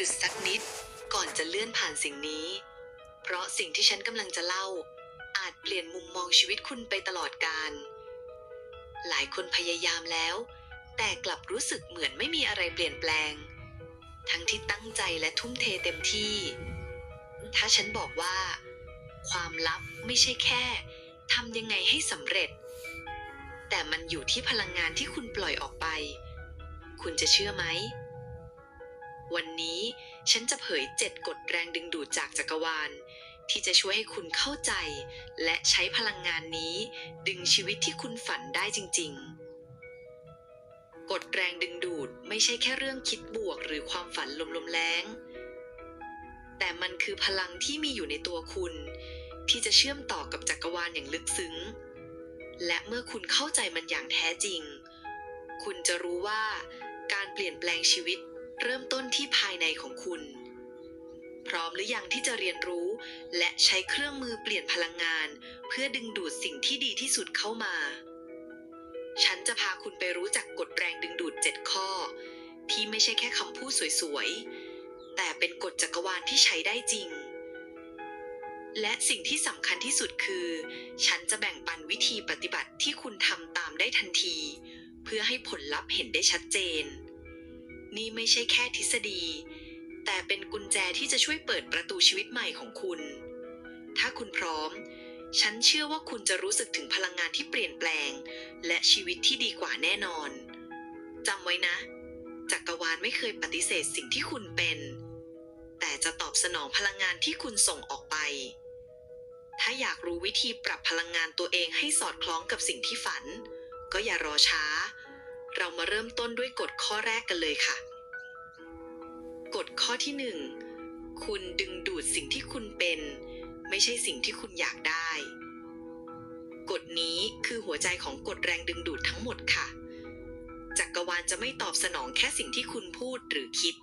ยุดสักนิด ก่อนจะเลื่อนผ่านสิ่งนี้ เพราะสิ่งที่ฉันกำลังจะเล่า อาจเปลี่ยนมุมมองชีวิตคุณไปตลอดกาลหลายคนพยายามแล้ว แต่กลับรู้สึกเหมือนไม่มีอะไรเปลี่ยนแปลง ทั้งที่ตั้งใจและทุ่มเทเต็มที่ ถ้าฉันบอกว่า ความลับไม่ใช่แค่ทำยังไงให้สำเร็จ แต่มันอยู่ที่พลังงานที่คุณปล่อยออกไป คุณจะเชื่อไหม วันนี้ฉันจะเผยเจ็ดกฎแรงดึงดูดจากจักรวาล ที่จะช่วยให้คุณเข้าใจ และใช้พลังงานนี้ ดึงชีวิตที่คุณฝันได้จริง ๆ กฎแรงดึงดูดไม่ใช่แค่เรื่องคิดบวกหรือความฝันลมๆแรงแต่มันคือพลังที่มีอยู่ในตัวคุณ ที่จะเชื่อมต่อกับจักรวาลอย่างลึกซึ้ง และเมื่อคุณเข้าใจมันอย่างแท้จริง คุณจะรู้ว่าการเปลี่ยนแปลงชีวิต เริ่มต้นที่ภายในของคุณ พร้อมหรือยังที่จะเรียนรู้ และใช้เครื่องมือเปลี่ยนพลังงาน เพื่อดึงดูดสิ่งที่ดีที่สุดเข้ามา ฉันจะพาคุณไปรู้จักกฎแรงดึงดูด 7 ข้อ ที่ไม่ใช่แค่คำพูดสวยๆ แต่เป็นกฎจักรวาลที่ใช้ได้จริงและสิ่งที่สำคัญที่สุดคือ ฉันจะแบ่งปันวิธีปฏิบัติที่คุณทำตามได้ทันที เพื่อให้ผลลัพธ์เห็นได้ชัดเจน นี่ไม่ใช่แค่ทฤษฎี แต่เป็นกุญแจที่จะช่วยเปิดประตูชีวิตใหม่ของคุณ ถ้าคุณพร้อม ฉันเชื่อว่าคุณจะรู้สึกถึงพลังงานที่เปลี่ยนแปลง และชีวิตที่ดีกว่าแน่นอนจำไว้นะ จักรวาลไม่เคยปฏิเสธสิ่งที่คุณเป็น แต่จะตอบสนองพลังงานที่คุณส่งออกไป ถ้าอยากรู้วิธีปรับพลังงานตัวเองให้สอดคล้องกับสิ่งที่ฝัน ก็อย่ารอช้า เรามาเริ่มต้นด้วยกฎข้อแรกกันเลยค่ะ กฎข้อที่หนึ่งคุณดึงดูดสิ่งที่คุณเป็น ไม่ใช่สิ่งที่คุณอยากได้ กฎนี้คือหัวใจของกฎแรงดึงดูดทั้งหมดค่ะ จักรวาลจะไม่ตอบสนองแค่สิ่งที่คุณพูดหรือคิด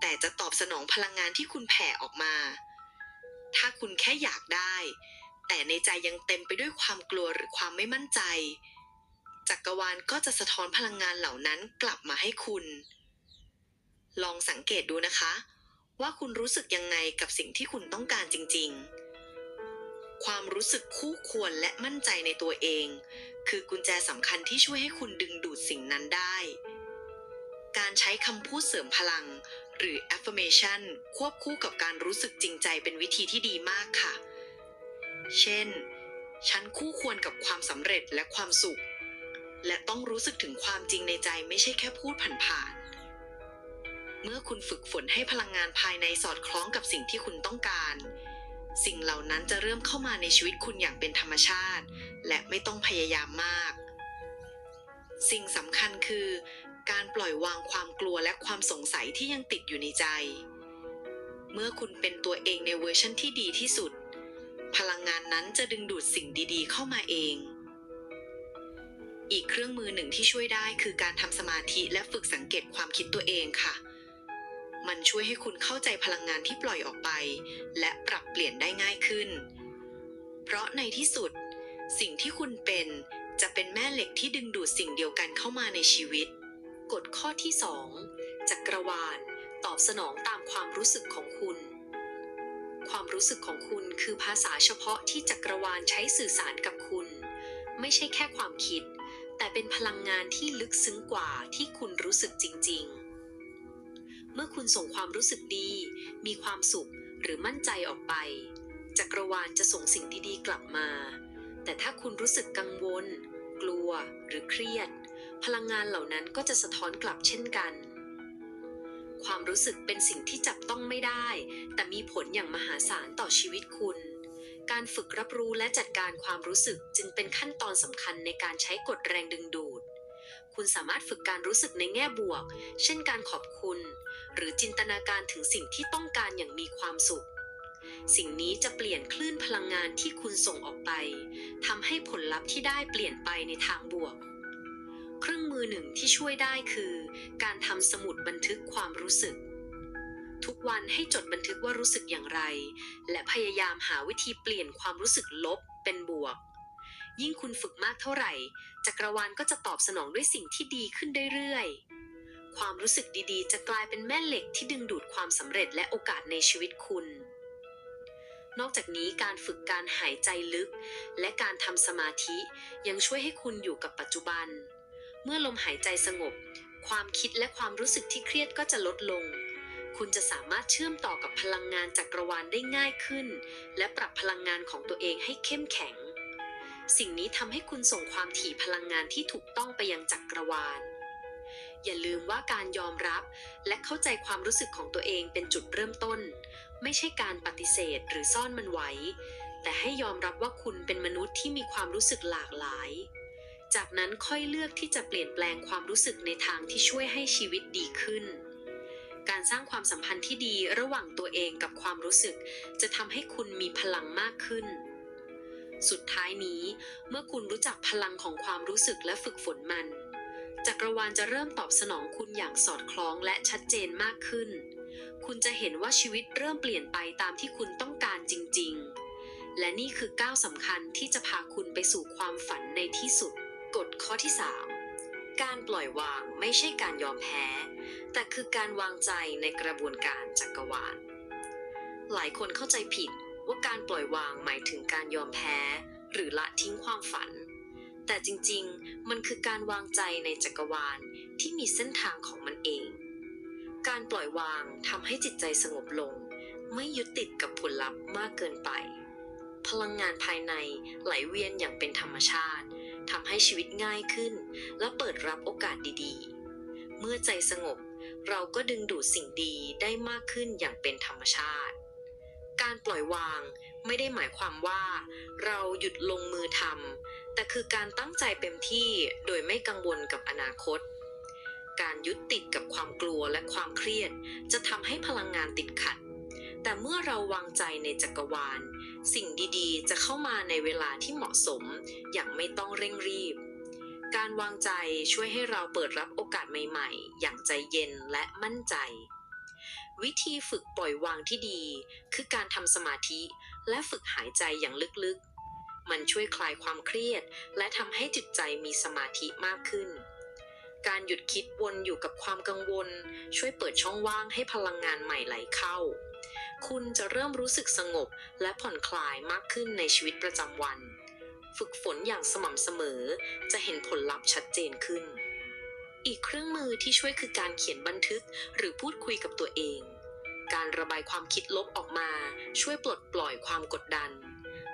แต่จะตอบสนองพลังงานที่คุณแผ่ออกมา ถ้าคุณแค่อยากได้ แต่ในใจยังเต็มไปด้วยความกลัวหรือความไม่มั่นใจ จักรวาลก็จะสะท้อนพลังงานเหล่านั้นกลับมาให้คุณ ลองสังเกตดูนะคะ ว่าคุณรู้สึกยังไงกับสิ่งที่คุณต้องการจริง ๆ ความรู้สึกคู่ควรและมั่นใจในตัวเอง คือกุญแจสำคัญที่ช่วยให้คุณดึงดูดสิ่งนั้นได้ การใช้คำพูดเสริมพลัง หรือ affirmation ควบคู่กับการรู้สึกจริงใจเป็นวิธีที่ดีมากค่ะ เช่น ฉันคู่ควรกับความสำเร็จและความสุข และต้องรู้สึกถึงความจริงในใจไม่ใช่แค่พูดผ่านๆ เมื่อคุณฝึกฝนให้พลังงานภายในสอดคล้องกับสิ่งที่คุณต้องการ สิ่งเหล่านั้นจะเริ่มเข้ามาในชีวิตคุณอย่างเป็นธรรมชาติ และไม่ต้องพยายามมาก สิ่งสำคัญคือ การปล่อยวางความกลัวและความสงสัยที่ยังติดอยู่ในใจ เมื่อคุณเป็นตัวเองในเวอร์ชันที่ดีที่สุด พลังงานนั้นจะดึงดูดสิ่งดีๆ เข้ามาเอง อีกเครื่องมือหนึ่งที่ช่วยได้คือการทำสมาธิและฝึกสังเกตความคิดตัวเองค่ะ มันช่วยให้คุณเข้าใจพลังงานที่ปล่อยออกไป และปรับเปลี่ยนได้ง่ายขึ้น เพราะในที่สุด สิ่งที่คุณเป็นจะเป็นแม่เหล็กที่ดึงดูดสิ่งเดียวกันเข้ามาในชีวิต กฎข้อที่ 2 จักรวาล ตอบสนองตามความรู้สึกของคุณ ความรู้สึกของคุณคือภาษาเฉพาะที่จักรวาลใช้สื่อสารกับคุณ ไม่ใช่แค่ความคิด แต่เป็นพลังงานที่ลึกซึ้งกว่าที่คุณรู้สึกจริง ๆ เมื่อคุณส่งความรู้สึกดี มีความสุขหรือมั่นใจออกไป จักรวาลจะส่งสิ่งดีๆ กลับมา แต่ถ้าคุณรู้สึกกังวล กลัวหรือเครียด พลังงานเหล่านั้นก็จะสะท้อนกลับเช่นกัน ความรู้สึกเป็นสิ่งที่จับต้องไม่ได้ แต่มีผลอย่างมหาศาลต่อชีวิตคุณ การฝึกรับรู้และจัดการความรู้สึกจึงเป็นขั้นตอนสำคัญในการใช้กฎแรงดึงดูด คุณสามารถฝึกการรู้สึกในแง่บวก เช่นการขอบคุณ หรือจินตนาการถึงสิ่งที่ต้องการอย่างมีความสุข สิ่งนี้จะเปลี่ยนคลื่นพลังงานที่คุณส่งออกไปทำให้ผลลัพธ์ที่ได้เปลี่ยนไปในทางบวก เครื่องมือหนึ่งที่ช่วยได้คือ การทำสมุดบันทึกความรู้สึก ทุกวันให้จดบันทึกว่ารู้สึกอย่างไร และพยายามหาวิธีเปลี่ยนความรู้สึกลบเป็นบวก ยิ่งคุณฝึกมากเท่าไหร่ จักรวาลก็จะตอบสนองด้วยสิ่งที่ดีขึ้นเรื่อยๆ ความรู้สึกดีๆ จะกลายเป็นแม่เหล็กที่ดึงดูดความสำเร็จและโอกาสในชีวิตคุณ นอกจากนี้การฝึกการหายใจลึก และการทำสมาธิยังช่วยให้คุณอยู่กับปัจจุบัน เมื่อลมหายใจสงบ ความคิดและความรู้สึกที่เครียดก็จะลดลง คุณจะสามารถเชื่อมต่อกับพลังงานจักรวาลได้ง่ายขึ้น และปรับพลังงานของตัวเองให้เข้มแข็ง สิ่งนี้ทำให้คุณส่งความถี่พลังงานที่ถูกต้องไปยังจักรวาล อย่าลืมว่าการยอมรับและเข้าใจความรู้สึกของตัวเองเป็นจุดเริ่มต้น ไม่ใช่การปฏิเสธหรือซ่อนมันไว้ แต่ให้ยอมรับว่าคุณเป็นมนุษย์ที่มีความรู้สึกหลากหลายจากนั้นค่อยเลือกที่จะเปลี่ยนแปลงความรู้สึกในทางที่ช่วยให้ชีวิตดีขึ้น การสร้างความสัมพันธ์ที่ดีระหว่างตัวเองกับความรู้สึก จะทำให้คุณมีพลังมากขึ้น สุดท้ายนี้ เมื่อคุณรู้จักพลังของความรู้สึกและฝึกฝนมัน จักรวาลจะเริ่มตอบสนองคุณอย่างสอดคล้องและชัดเจนมากขึ้น คุณจะเห็นว่าชีวิตเริ่มเปลี่ยนไปตามที่คุณต้องการจริง ๆ และนี่คือก้าวสำคัญที่จะพาคุณไปสู่ความฝันในที่สุด กฎข้อที่ 3 การปล่อยวางไม่ใช่การยอมแพ้ แต่คือการวางใจในกระบวนการจักรวาล หลายคนเข้าใจผิดว่าการปล่อยวางหมายถึงการยอมแพ้ หรือละทิ้งความฝัน แต่จริงๆ มันคือการวางใจในจักรวาลที่มีเส้นทางของมันเอง การปล่อยวางทำให้จิตใจสงบลง ไม่ยึดติดกับผลลัพธ์มากเกินไป พลังงานภายในไหลเวียนอย่างเป็นธรรมชาติ ทำให้ชีวิตง่ายขึ้น และเปิดรับโอกาสดีๆ เมื่อใจสงบ เราก็ดึงดูดสิ่งดีได้มากขึ้นอย่างเป็นธรรมชาติ การปล่อยวางไม่ได้หมายความว่า เราหยุดลงมือทำแต่คือการตั้งใจเต็มที่โดยไม่กังวลกับอนาคต การยึดติดกับความกลัวและความเครียด จะทำให้พลังงานติดขัด แต่เมื่อเราวางใจในจักรวาล สิ่งดีๆ จะเข้ามาในเวลาที่เหมาะสม อย่างไม่ต้องเร่งรีบ การวางใจช่วยให้เราเปิดรับโอกาสใหม่ๆ อย่างใจเย็นและมั่นใจ วิธีฝึกปล่อยวางที่ดี คือการทำสมาธิและฝึกหายใจอย่างลึกๆ มันช่วยคลายความเครียด และทำให้จิตใจมีสมาธิมากขึ้นการหยุดคิดวนอยู่กับความกังวล ช่วยเปิดช่องว่างให้พลังงานใหม่ไหลเข้า คุณจะเริ่มรู้สึกสงบและผ่อนคลายมากขึ้นในชีวิตประจำวัน ฝึกฝนอย่างสม่ำเสมอ จะเห็นผลลัพธ์ชัดเจนขึ้น อีกเครื่องมือที่ช่วยคือการเขียนบันทึก หรือพูดคุยกับตัวเอง การระบายความคิดลบออกมา ช่วยปลดปล่อยความกดดัน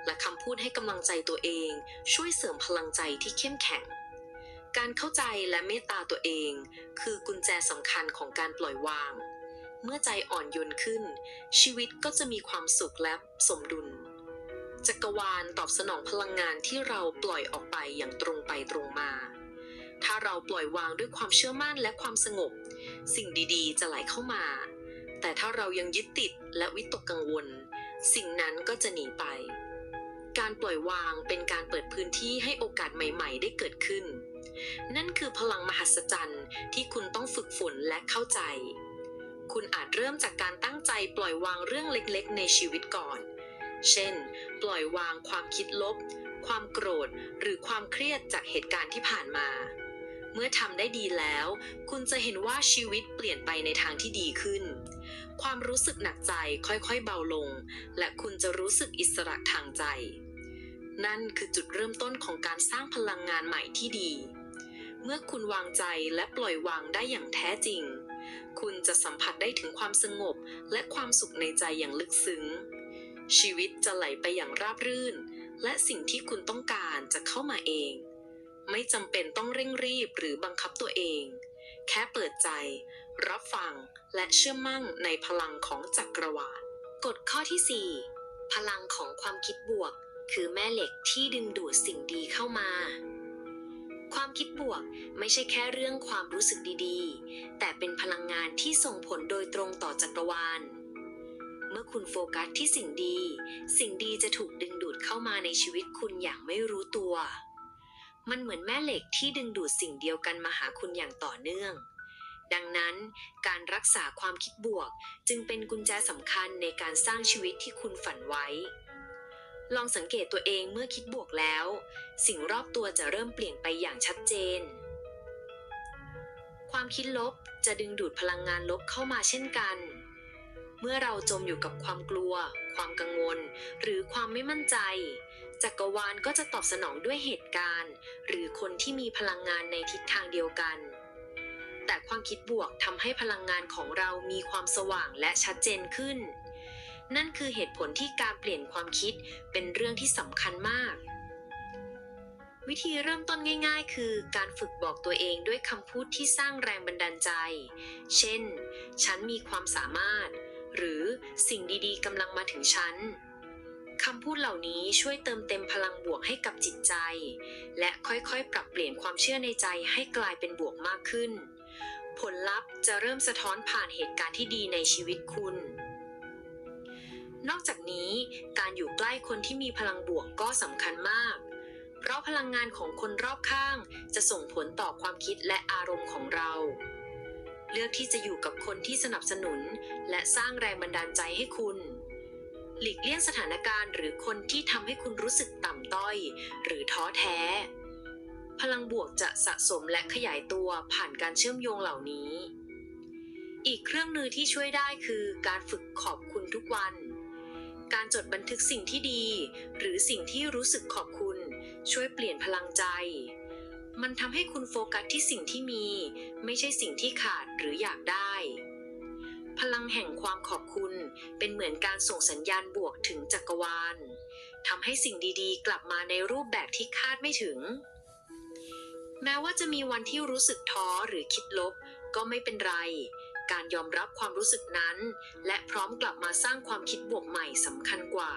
และคำพูดให้กำลังใจตัวเอง ช่วยเสริมพลังใจที่เข้มแข็งการเข้าใจและเมตตาตัวเอง คือกุญแจสำคัญของการปล่อยวาง เมื่อใจอ่อนโยนขึ้น ชีวิตก็จะมีความสุขและสมดุล จักรวาลตอบสนองพลังงานที่เราปล่อยออกไปอย่างตรงไปตรงมา ถ้าเราปล่อยวางด้วยความเชื่อมั่นและความสงบ สิ่งดีๆ จะไหลเข้ามา แต่ถ้าเรายังยึดติดและวิตกกังวล สิ่งนั้นก็จะหนีไป การปล่อยวางเป็นการเปิดพื้นที่ให้โอกาสใหม่ ๆ ได้เกิดขึ้น นั่นคือพลังมหัศจรรย์ที่คุณต้องฝึกฝนและเข้าใจ คุณอาจเริ่มจากการตั้งใจปล่อยวางเรื่องเล็กๆ ในชีวิตก่อน เช่น ปล่อยวางความคิดลบ ความโกรธ หรือความเครียดจากเหตุการณ์ที่ผ่านมา เมื่อทำได้ดีแล้ว คุณจะเห็นว่าชีวิตเปลี่ยนไปในทางที่ดีขึ้น ความรู้สึกหนักใจค่อยๆเบาลง และคุณจะรู้สึกอิสระทางใจ นั่นคือจุดเริ่มต้นของการสร้างพลังงานใหม่ที่ดี เมื่อคุณวางใจและปล่อยวางได้อย่างแท้จริง คุณจะสัมผัสได้ถึงความสงบและความสุขในใจอย่างลึกซึ้ง ชีวิตจะไหลไปอย่างราบรื่น และสิ่งที่คุณต้องการจะเข้ามาเอง ไม่จำเป็นต้องเร่งรีบหรือบังคับตัวเอง แค่เปิดใจ รับฟังและเชื่อมั่นในพลังของจักรวาลกฎข้อที่ 4 พลังของความคิดบวก คือแม่เหล็กที่ดึงดูดสิ่งดีเข้ามา ความคิดบวกไม่ใช่แค่เรื่องความรู้สึกดีๆ แต่เป็นพลังงานที่ส่งผลโดยตรงต่อจักรวาล เมื่อคุณโฟกัสที่สิ่งดี สิ่งดีจะถูกดึงดูดเข้ามาในชีวิตคุณอย่างไม่รู้ตัว มันเหมือนแม่เหล็กที่ดึงดูดสิ่งเดียวกันมาหาคุณอย่างต่อเนื่อง ดังนั้น การรักษาความคิดบวกจึงเป็นกุญแจสำคัญในการสร้างชีวิตที่คุณฝันไว้ ลองสังเกตตัวเองเมื่อคิดบวกแล้ว สิ่งรอบตัวจะเริ่มเปลี่ยนไปอย่างชัดเจน ความคิดลบจะดึงดูดพลังงานลบเข้ามาเช่นกัน เมื่อเราจมอยู่กับความกลัว ความกังวล หรือความไม่มั่นใจ จักรวาลก็จะตอบสนองด้วยเหตุการณ์ หรือคนที่มีพลังงานในทิศทางเดียวกัน แต่ความคิดบวกทำให้พลังงานของเรามีความสว่างและชัดเจนขึ้น นั่นคือเหตุผลที่การเปลี่ยนความคิดเป็นเรื่องที่สำคัญมาก วิธีเริ่มต้นง่าย ๆ คือการฝึกบอกตัวเองด้วยคำพูดที่สร้างแรงบันดาลใจ เช่น ฉันมีความสามารถ หรือสิ่งดีๆกำลังมาถึงฉันคำพูดเหล่านี้ช่วยเติมเต็มพลังบวกให้กับจิตใจ และค่อยๆ ปรับเปลี่ยนความเชื่อในใจให้กลายเป็นบวกมากขึ้น ผลลัพธ์จะเริ่มสะท้อนผ่านเหตุการณ์ที่ดีในชีวิตคุณ นอกจากนี้การอยู่ใกล้คนที่มีพลังบวกก็สำคัญมาก เพราะพลังงานของคนรอบข้างจะส่งผลต่อความคิดและอารมณ์ของเรา เลือกที่จะอยู่กับคนที่สนับสนุน และสร้างแรงบันดาลใจให้คุณ หลีกเลี่ยงสถานการณ์หรือคนที่ทำให้คุณรู้สึกต่ำต้อย หรือท้อแท้ พลังบวกจะสะสมและขยายตัวผ่านการเชื่อมโยงเหล่านี้อีกเครื่องมือที่ช่วยได้คือการฝึกขอบคุณทุกวัน การจดบันทึกสิ่งที่ดี หรือสิ่งที่รู้สึกขอบคุณ ช่วยเปลี่ยนพลังใจ มันทำให้คุณโฟกัสที่สิ่งที่มี ไม่ใช่สิ่งที่ขาดหรืออยากได้ พลังแห่งความขอบคุณเป็นเหมือนการส่งสัญญาณบวกถึงจักรวาลทำให้สิ่งดีๆ กลับมาในรูปแบบที่คาดไม่ถึง แม้ว่าจะมีวันที่รู้สึกท้อหรือคิดลบ ก็ไม่เป็นไร การยอมรับความรู้สึกนั้น และพร้อมกลับมาสร้างความคิดบวกใหม่สำคัญกว่า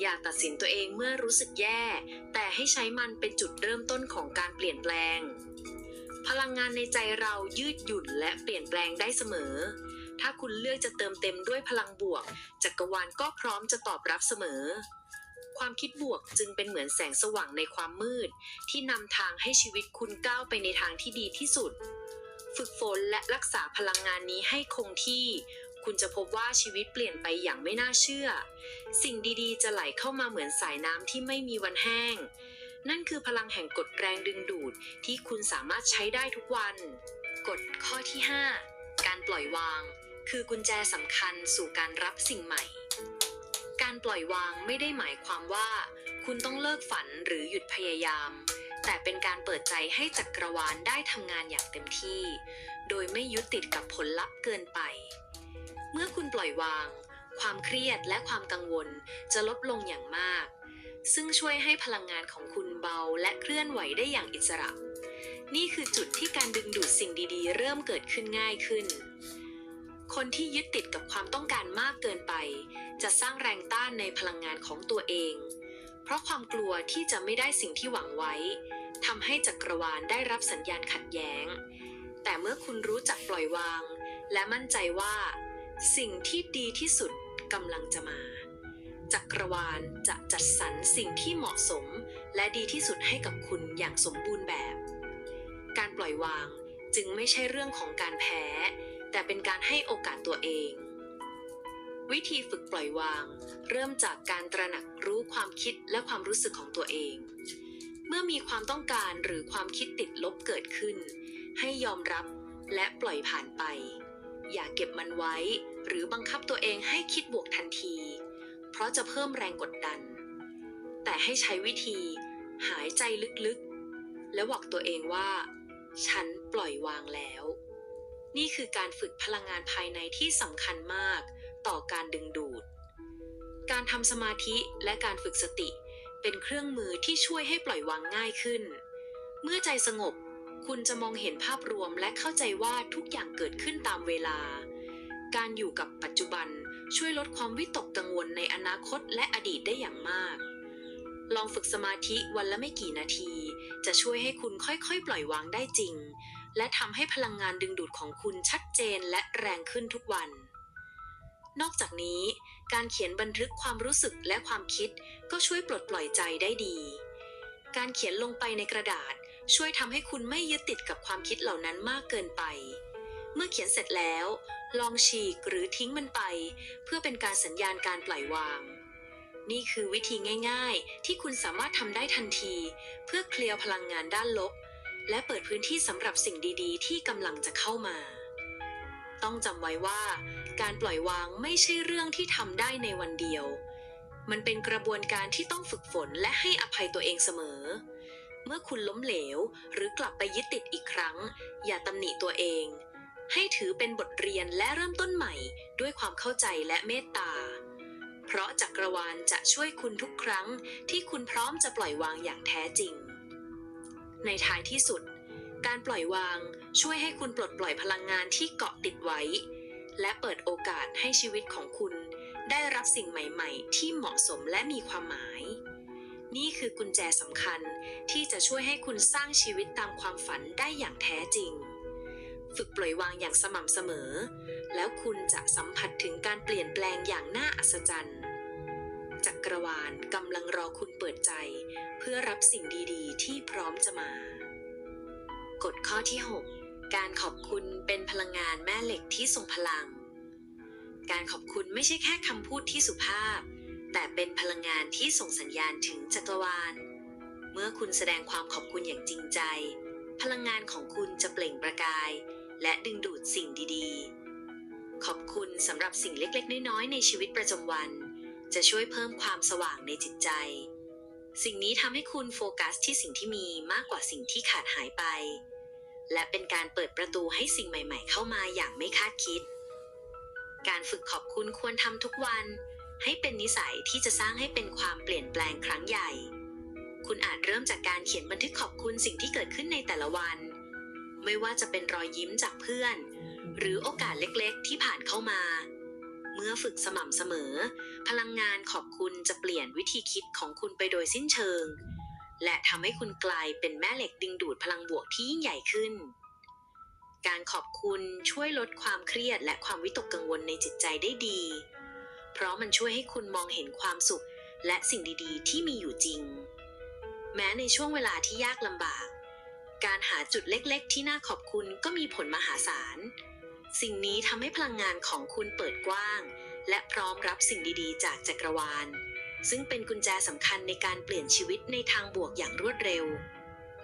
อย่าตัดสินตัวเองเมื่อรู้สึกแย่ แต่ให้ใช้มันเป็นจุดเริ่มต้นของการเปลี่ยนแปลง พลังงานในใจเรายืดหยุ่นและเปลี่ยนแปลงได้เสมอ ถ้าคุณเลือกจะเติมเต็มด้วยพลังบวก จักรวาลก็พร้อมจะตอบรับเสมอความคิดบวกจึงเป็นเหมือนแสงสว่างในความมืด ที่นำทางให้ชีวิตคุณก้าวไปในทางที่ดีที่สุด ฝึกฝนและรักษาพลังงานนี้ให้คงที่ คุณจะพบว่าชีวิตเปลี่ยนไปอย่างไม่น่าเชื่อ สิ่งดีๆ จะไหลเข้ามาเหมือนสายน้ำที่ไม่มีวันแห้ง นั่นคือพลังแห่งกฎแรงดึงดูดที่คุณสามารถใช้ได้ทุกวัน กฎข้อที่ 5 การปล่อยวาง คือกุญแจสำคัญสู่การรับสิ่งใหม่ การปล่อยวางไม่ได้หมายความว่า คุณต้องเลิกฝันหรือหยุดพยายาม แต่เป็นการเปิดใจให้จักรวาลได้ทำงานอย่างเต็มที่ โดยไม่ยึดติดกับผลลัพธ์เกินไป เมื่อคุณปล่อยวาง ความเครียดและความกังวลจะลดลงอย่างมาก ซึ่งช่วยให้พลังงานของคุณเบาและเคลื่อนไหวได้อย่างอิสระ นี่คือจุดที่การดึงดูดสิ่งดีๆ เริ่มเกิดขึ้นง่ายขึ้น คนที่ยึดติดกับความต้องการมากเกินไป จะสร้างแรงต้านในพลังงานของตัวเอง เพราะความกลัวที่จะไม่ได้สิ่งที่หวังไว้ทำให้จักรวาลได้รับสัญญาณขัดแย้ง แต่เมื่อคุณรู้จักปล่อยวาง และมั่นใจว่า สิ่งที่ดีที่สุดกำลังจะมา จักรวาลจะจัดสรรสิ่งที่เหมาะสม และดีที่สุดให้กับคุณอย่างสมบูรณ์แบบ การปล่อยวางจึงไม่ใช่เรื่องของการแพ้ แต่เป็นการให้โอกาสตัวเอง วิธีฝึกปล่อยวาง เริ่มจากการตระหนักรู้ความคิดและความรู้สึกของตัวเอง เมื่อมีความต้องการหรือความคิดติดลบเกิดขึ้น ให้ยอมรับและปล่อยผ่านไป อย่าเก็บมันไว้ หรือบังคับตัวเองให้คิดบวกทันที เพราะจะเพิ่มแรงกดดัน แต่ให้ใช้วิธี หายใจลึกๆ และบอกตัวเองว่า ฉันปล่อยวางแล้ว นี่คือการฝึกพลังงานภายในที่สำคัญมาก ต่อการดึงดูด การทำสมาธิและการฝึกสติ เป็นเครื่องมือที่ช่วยให้ปล่อยวางง่ายขึ้น เมื่อใจสงบ คุณจะมองเห็นภาพรวมและเข้าใจว่าทุกอย่างเกิดขึ้นตามเวลา การอยู่กับปัจจุบันช่วยลดความวิตกกังวลในอนาคตและอดีตได้อย่างมาก ลองฝึกสมาธิวันละไม่กี่นาที จะช่วยให้คุณค่อยๆ ปล่อยวางได้จริง และทำให้พลังงานดึงดูดของคุณชัดเจนและแรงขึ้นทุกวัน นอกจากนี้ การเขียนบันทึกความรู้สึกและความคิดก็ช่วยปลดปล่อยใจได้ดี การเขียนลงไปในกระดาษช่วยทำให้คุณไม่ยึดติดกับความคิดเหล่านั้นมากเกินไป เมื่อเขียนเสร็จแล้ว ลองฉีกหรือทิ้งมันไป เพื่อเป็นการสัญญาณการปล่อยวาง นี่คือวิธีง่าย ๆ ที่คุณสามารถทำได้ทันที เพื่อเคลียร์พลังงานด้านลบ และเปิดพื้นที่สำหรับสิ่งดีๆ ที่กำลังจะเข้ามา ต้องจำไว้ว่า การปล่อยวางไม่ใช่เรื่องที่ทำได้ในวันเดียว มันเป็นกระบวนการที่ต้องฝึกฝนและให้อภัยตัวเองเสมอ เมื่อคุณล้มเหลว หรือกลับไปยึดติดอีกครั้ง อย่าตำหนิตัวเอง ให้ถือเป็นบทเรียนและเริ่มต้นใหม่ด้วยความเข้าใจและเมตตา เพราะจักรวาลจะช่วยคุณทุกครั้ง ที่คุณพร้อมจะปล่อยวางอย่างแท้จริง ในท้ายที่สุด การปล่อยวางช่วยให้คุณปลดปล่อยพลังงานที่เกาะติดไว้ และเปิดโอกาสให้ชีวิตของคุณ ได้รับสิ่งใหม่ ๆ ที่เหมาะสมและมีความหมาย นี่คือกุญแจสำคัญที่จะช่วยให้คุณสร้างชีวิตตามความฝันได้อย่างแท้จริง ฝึกปล่อยวางอย่างสม่ำเสมอ แล้วคุณจะสัมผัสถึงการเปลี่ยนแปลงอย่างน่าอัศจรรย์จักรวาลกำลังรอคุณเปิดใจ เพื่อรับสิ่งดีๆ ที่พร้อมจะมา กฎข้อที่ 6 การขอบคุณเป็นพลังงานแม่เหล็กที่ทรงพลัง การขอบคุณไม่ใช่แค่คำพูดที่สุภาพ แต่เป็นพลังงานที่ส่งสัญญาณถึงจักรวาล เมื่อคุณแสดงความขอบคุณอย่างจริงใจ พลังงานของคุณจะเปล่งประกาย และดึงดูดสิ่งดีๆ ขอบคุณสำหรับสิ่งเล็กๆ น้อยๆ ในชีวิตประจำวัน จะช่วยเพิ่มความสว่างในจิตใจ สิ่งนี้ทำให้คุณโฟกัสที่สิ่งที่มีมากกว่าสิ่งที่ขาดหายไป และเป็นการเปิดประตูให้สิ่งใหม่ ๆ เข้ามาอย่างไม่คาดคิด การฝึกขอบคุณควรทำทุกวัน ให้เป็นนิสัยที่จะสร้างให้เป็นความเปลี่ยนแปลงครั้งใหญ่ คุณอาจเริ่มจากการเขียนบันทึกขอบคุณสิ่งที่เกิดขึ้นในแต่ละวัน ไม่ว่าจะเป็นรอยยิ้มจากเพื่อน หรือโอกาสเล็กๆ ที่ผ่านเข้ามา เมื่อฝึกสม่ำเสมอ พลังงานขอบคุณจะเปลี่ยนวิธีคิดของคุณไปโดยสิ้นเชิง และทำให้คุณกลายเป็นแม่เหล็กดึงดูดพลังบวกที่ยิ่งใหญ่ขึ้น การขอบคุณช่วยลดความเครียดและความวิตกกังวลในจิตใจได้ดี เพราะมันช่วยให้คุณมองเห็นความสุขและสิ่งดีๆ ที่มีอยู่จริง แม้ในช่วงเวลาที่ยากลำบาก การหาจุดเล็กๆ ที่น่าขอบคุณก็มีผลมหาศาล สิ่งนี้ทำให้พลังงานของคุณเปิดกว้าง และพร้อมรับสิ่งดีๆ จากจักรวาล ซึ่งเป็นกุญแจสำคัญในการเปลี่ยนชีวิตในทางบวกอย่างรวดเร็ว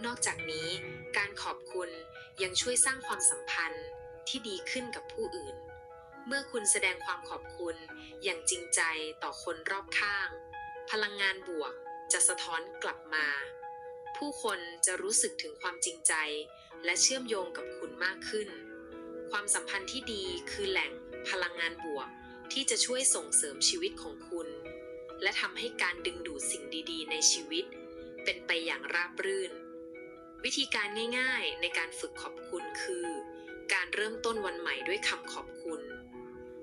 นอกจากนี้การขอบคุณยังช่วยสร้างความสัมพันธ์ที่ดีขึ้นกับผู้อื่น เมื่อคุณแสดงความขอบคุณอย่างจริงใจต่อคนรอบข้าง พลังงานบวกจะสะท้อนกลับมา ผู้คนจะรู้สึกถึงความจริงใจ และเชื่อมโยงกับคุณมากขึ้น ความสัมพันธ์ที่ดีคือแหล่งพลังงานบวกที่จะช่วยส่งเสริมชีวิตของคุณ และทำให้การดึงดูดสิ่งดีๆ ในชีวิต เป็นไปอย่างราบรื่น วิธีการง่ายๆ ในการฝึกขอบคุณคือ การเริ่มต้นวันใหม่ด้วยคำขอบคุณ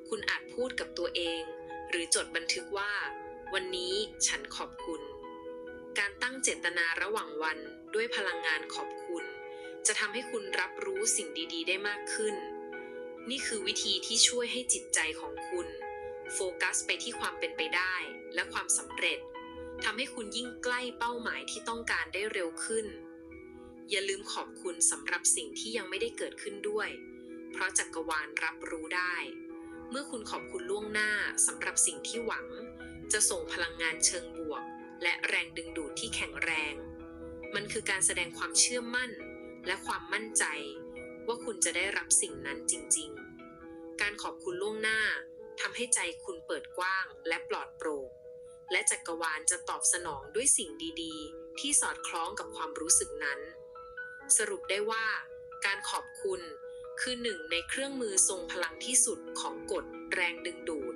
คุณอาจพูดกับตัวเอง หรือจดบันทึกว่า วันนี้ฉันขอบคุณ การตั้งเจตนาระหว่างวันด้วยพลังงานขอบคุณ จะทำให้คุณรับรู้สิ่งดีๆ ได้มากขึ้น นี่คือวิธีที่ช่วยให้จิตใจของคุณ โฟกัสไปที่ความเป็นไปได้และความสำเร็จทำให้คุณยิ่งใกล้เป้าหมายที่ต้องการได้เร็วขึ้น อย่าลืมขอบคุณสำหรับสิ่งที่ยังไม่ได้เกิดขึ้นด้วย เพราะจักรวาลรับรู้ได้ เมื่อคุณขอบคุณล่วงหน้าสำหรับสิ่งที่หวัง จะส่งพลังงานเชิงบวก และแรงดึงดูดที่แข็งแรง มันคือการแสดงความเชื่อมั่น และความมั่นใจ ว่าคุณจะได้รับสิ่งนั้นจริง ๆ การขอบคุณล่วงหน้า ทำให้ใจคุณเปิดกว้างและปลอดโปร่งและจักรวาลจะตอบสนองด้วยสิ่งดีๆ ที่สอดคล้องกับความรู้สึกนั้น สรุปได้ว่า การขอบคุณคือหนึ่งในเครื่องมือทรงพลังที่สุดของกฎแรงดึงดูด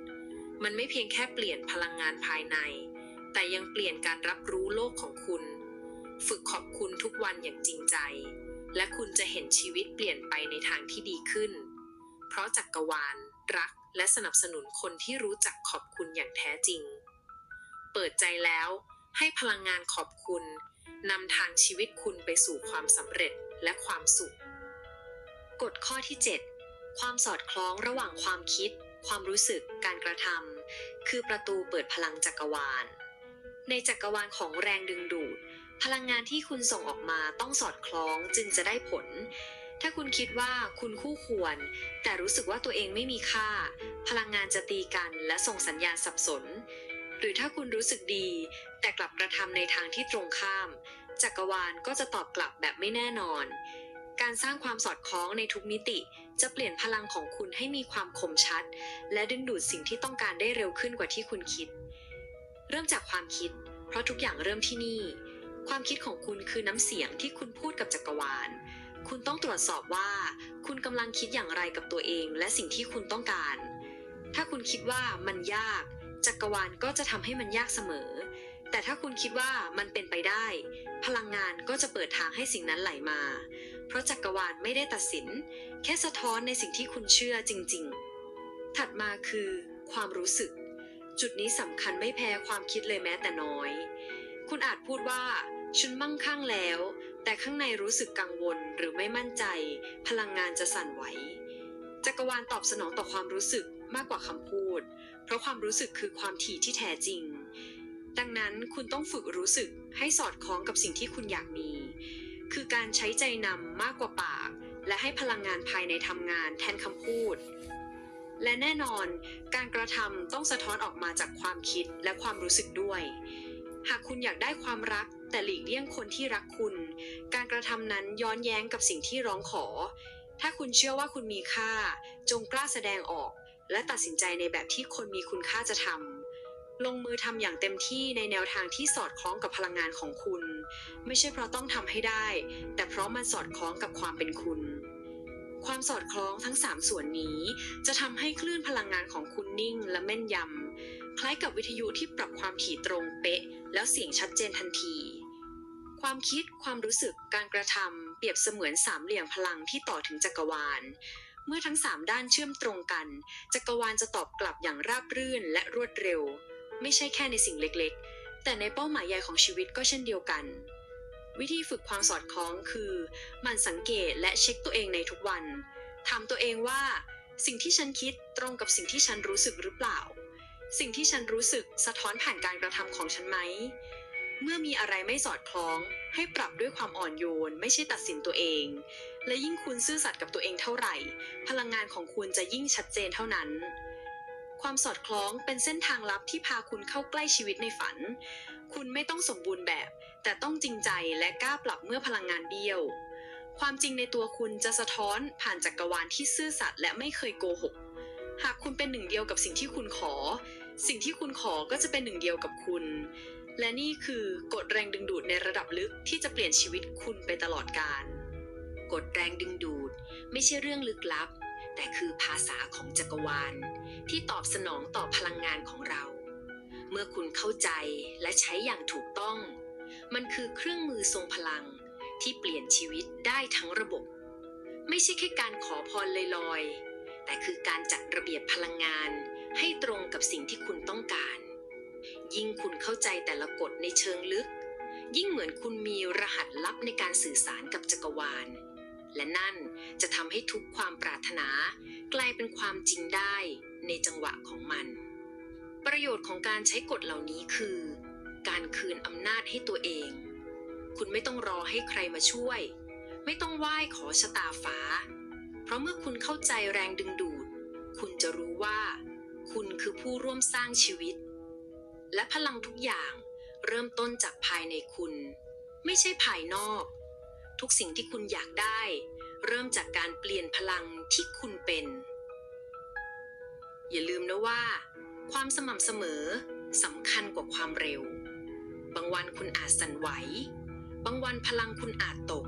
มันไม่เพียงแค่เปลี่ยนพลังงานภายใน แต่ยังเปลี่ยนการรับรู้โลกของคุณ ฝึกขอบคุณทุกวันอย่างจริงใจ และคุณจะเห็นชีวิตเปลี่ยนไปในทางที่ดีขึ้น เพราะจักรวาลรัก และสนับสนุนคนที่รู้จักขอบคุณอย่างแท้จริง เปิดใจแล้วให้พลังงานขอบคุณนำทางชีวิตคุณไปสู่ความสำเร็จและความสุข กฎข้อที่ 7 ความสอดคล้องระหว่างความคิด ความรู้สึก การกระทำคือประตูเปิดพลังจักรวาล ในจักรวาลของแรงดึงดูด พลังงานที่คุณส่งออกมาต้องสอดคล้องจึงจะได้ผล ถ้าคุณคิดว่าคุณคู่ควร แต่รู้สึกว่าตัวเองไม่มีค่า พลังงานจะตีกันและส่งสัญญาณสับสน หรือถ้าคุณรู้สึกดี แต่กลับกระทำในทางที่ตรงข้าม จักรวาลก็จะตอบกลับแบบไม่แน่นอน การสร้างความสอดคล้องในทุกมิติ จะเปลี่ยนพลังของคุณให้มีความคมชัด และดึงดูดสิ่งที่ต้องการได้เร็วขึ้นกว่าที่คุณคิด เริ่มจากความคิด เพราะทุกอย่างเริ่มที่นี่ ความคิดของคุณคือน้ำเสียงที่คุณพูดกับจักรวาล คุณต้องตรวจสอบว่า คุณกำลังคิดอย่างไรกับตัวเอง และสิ่งที่คุณต้องการ ถ้าคุณคิดว่ามันยาก จักรวาลก็จะทำให้มันยากเสมอ แต่ถ้าคุณคิดว่ามันเป็นไปได้ พลังงานก็จะเปิดทางให้สิ่งนั้นไหลมา เพราะจักรวาลไม่ได้ตัดสิน แค่สะท้อนในสิ่งที่คุณเชื่อจริง ๆ ถัดมาคือ ความรู้สึก จุดนี้สำคัญไม่แพ้ความคิดเลยแม้แต่น้อย คุณอาจพูดว่า ฉันมั่งคั่งแล้ว แต่ข้างในรู้สึกกังวลหรือไม่มั่นใจ พลังงานจะสั่นไหว จักรวาลตอบสนองต่อความรู้สึกมากกว่าคำพูด เพราะความรู้สึกคือความถี่ที่แท้จริง ดังนั้นคุณต้องฝึกรู้สึกให้สอดคล้องกับสิ่งที่คุณอยากมี คือการใช้ใจนำมากกว่าปาก และให้พลังงานภายในทำงานแทนคำพูด และแน่นอนการกระทำต้องสะท้อนออกมาจากความคิดและความรู้สึกด้วย หากคุณอยากได้ความรัก แต่หลีกเลี่ยงคนที่รักคุณ การกระทำนั้นย้อนแย้งกับสิ่งที่ร้องขอ ถ้าคุณเชื่อว่าคุณมีค่า จงกล้าแสดงออก และตัดสินใจในแบบที่คนมีคุณค่าจะทำลงมือทำอย่างเต็มที่ในแนวทางที่สอดคล้องกับพลังงานของคุณ ไม่ใช่เพราะต้องทำให้ได้ แต่เพราะมันสอดคล้องกับความเป็นคุณความสอดคล้องทั้ง 3 ส่วนนี้ จะทำให้คลื่นพลังงานของคุณนิ่งและแม่นยำคล้ายกับวิทยุที่ปรับความถี่ตรงเป๊ะ แล้วเสียงชัดเจนทันที ความคิดความรู้สึกการกระทำเปรียบเสมือนสามเหลี่ยมพลังที่ต่อถึงจักรวาล เมื่อทั้งสามด้านเชื่อมตรงกัน จักรวาลจะตอบกลับอย่างราบรื่นและรวดเร็ว ไม่ใช่แค่ในสิ่งเล็กๆ แต่ในเป้าหมายใหญ่ของชีวิตก็เช่นเดียวกัน วิธีฝึกความสอดคล้องคือมันสังเกตและเช็คตัวเองในทุกวันถามตัวเองว่าสิ่งที่ฉันคิดตรงกับสิ่งที่ฉันรู้สึกหรือเปล่า สิ่งที่ฉันรู้สึกสะท้อนผ่านการกระทำของฉันไหม เมื่อมีอะไรไม่สอดคล้อง ให้ปรับด้วยความอ่อนโยน ไม่ใช่ตัดสินตัวเอง และยิ่งคุณซื่อสัตย์กับตัวเองเท่าไหร่ พลังงานของคุณจะยิ่งชัดเจนเท่านั้น ความสอดคล้องเป็นเส้นทางลับที่พาคุณเข้าใกล้ชีวิตในฝัน คุณไม่ต้องสมบูรณ์แบบ แต่ต้องจริงใจและกล้าปรับเมื่อพลังงานเบี้ยว ความจริงในตัวคุณจะสะท้อนผ่านจักรวาลที่ซื่อสัตย์และไม่เคยโกหก หากคุณเป็นหนึ่งเดียวกับสิ่งที่คุณขอ สิ่งที่คุณขอก็จะเป็นหนึ่งเดียวกับคุณ และนี่คือกฎแรงดึงดูดในระดับลึกที่จะเปลี่ยนชีวิตคุณไปตลอดกาลกฎแรงดึงดูดไม่ใช่เรื่องลึกลับ แต่คือภาษาของจักรวาล ที่ตอบสนองต่อพลังงานของเรา เมื่อคุณเข้าใจและใช้อย่างถูกต้อง มันคือเครื่องมือทรงพลังที่เปลี่ยนชีวิตได้ทั้งระบบ ไม่ใช่แค่การขอพรลอยๆ แต่คือการจัดระเบียบพลังงานให้ตรงกับสิ่งที่คุณต้องการ ยิ่งคุณเข้าใจแต่ละกฎในเชิงลึก ยิ่งเหมือนคุณมีรหัสลับในการสื่อสารกับจักรวาล และนั่นจะทำให้ทุกความปรารถนา กลายเป็นความจริงได้ในจังหวะของมัน ประโยชน์ของการใช้กฎเหล่านี้คือ การคืนอำนาจให้ตัวเอง คุณไม่ต้องรอให้ใครมาช่วย ไม่ต้องไหว้ขอชะตาฟ้า เพราะเมื่อคุณเข้าใจแรงดึงดูด คุณจะรู้ว่า คุณคือผู้ร่วมสร้างชีวิต และพลังทุกอย่าง เริ่มต้นจากภายในคุณ ไม่ใช่ภายนอก ทุกสิ่งที่คุณอยากได้ เริ่มจากการเปลี่ยนพลังที่คุณเป็น อย่าลืมนะว่า ความสม่ำเสมอสำคัญกว่าความเร็ว บางวันคุณอาจสั่นไหว บางวันพลังคุณอาจตก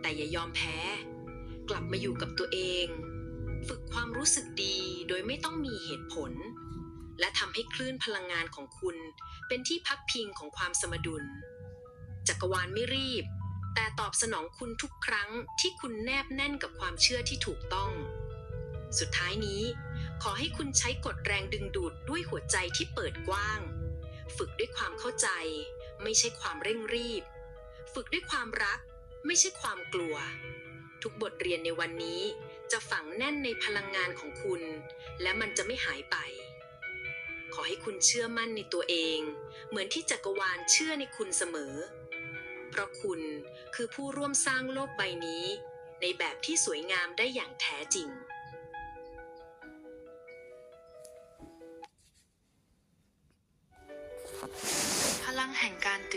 แต่อย่ายอมแพ้ กลับมาอยู่กับตัวเอง ฝึกความรู้สึกดีโดยไม่ต้องมีเหตุผล และทำให้คลื่นพลังงานของคุณ เป็นที่พักพิงของความสมดุล จักรวาลไม่รีบ แต่ตอบสนองคุณทุกครั้งที่คุณแนบแน่นกับความเชื่อที่ถูกต้อง สุดท้ายนี้ ขอให้คุณใช้กฎแรงดึงดูดด้วยหัวใจที่เปิดกว้าง ฝึกด้วยความเข้าใจ ไม่ใช่ความเร่งรีบ ฝึกด้วยความรัก ไม่ใช่ความกลัว ทุกบทเรียนในวันนี้จะฝังแน่นในพลังงานของคุณ และมันจะไม่หายไป ขอให้คุณเชื่อมั่นในตัวเอง เหมือนที่จักรวาลเชื่อในคุณเสมอ เพราะคุณคือผู้ร่วมสร้างโลกใบนี้ ในแบบที่สวยงามได้อย่างแท้จริง พลังแห่งการเ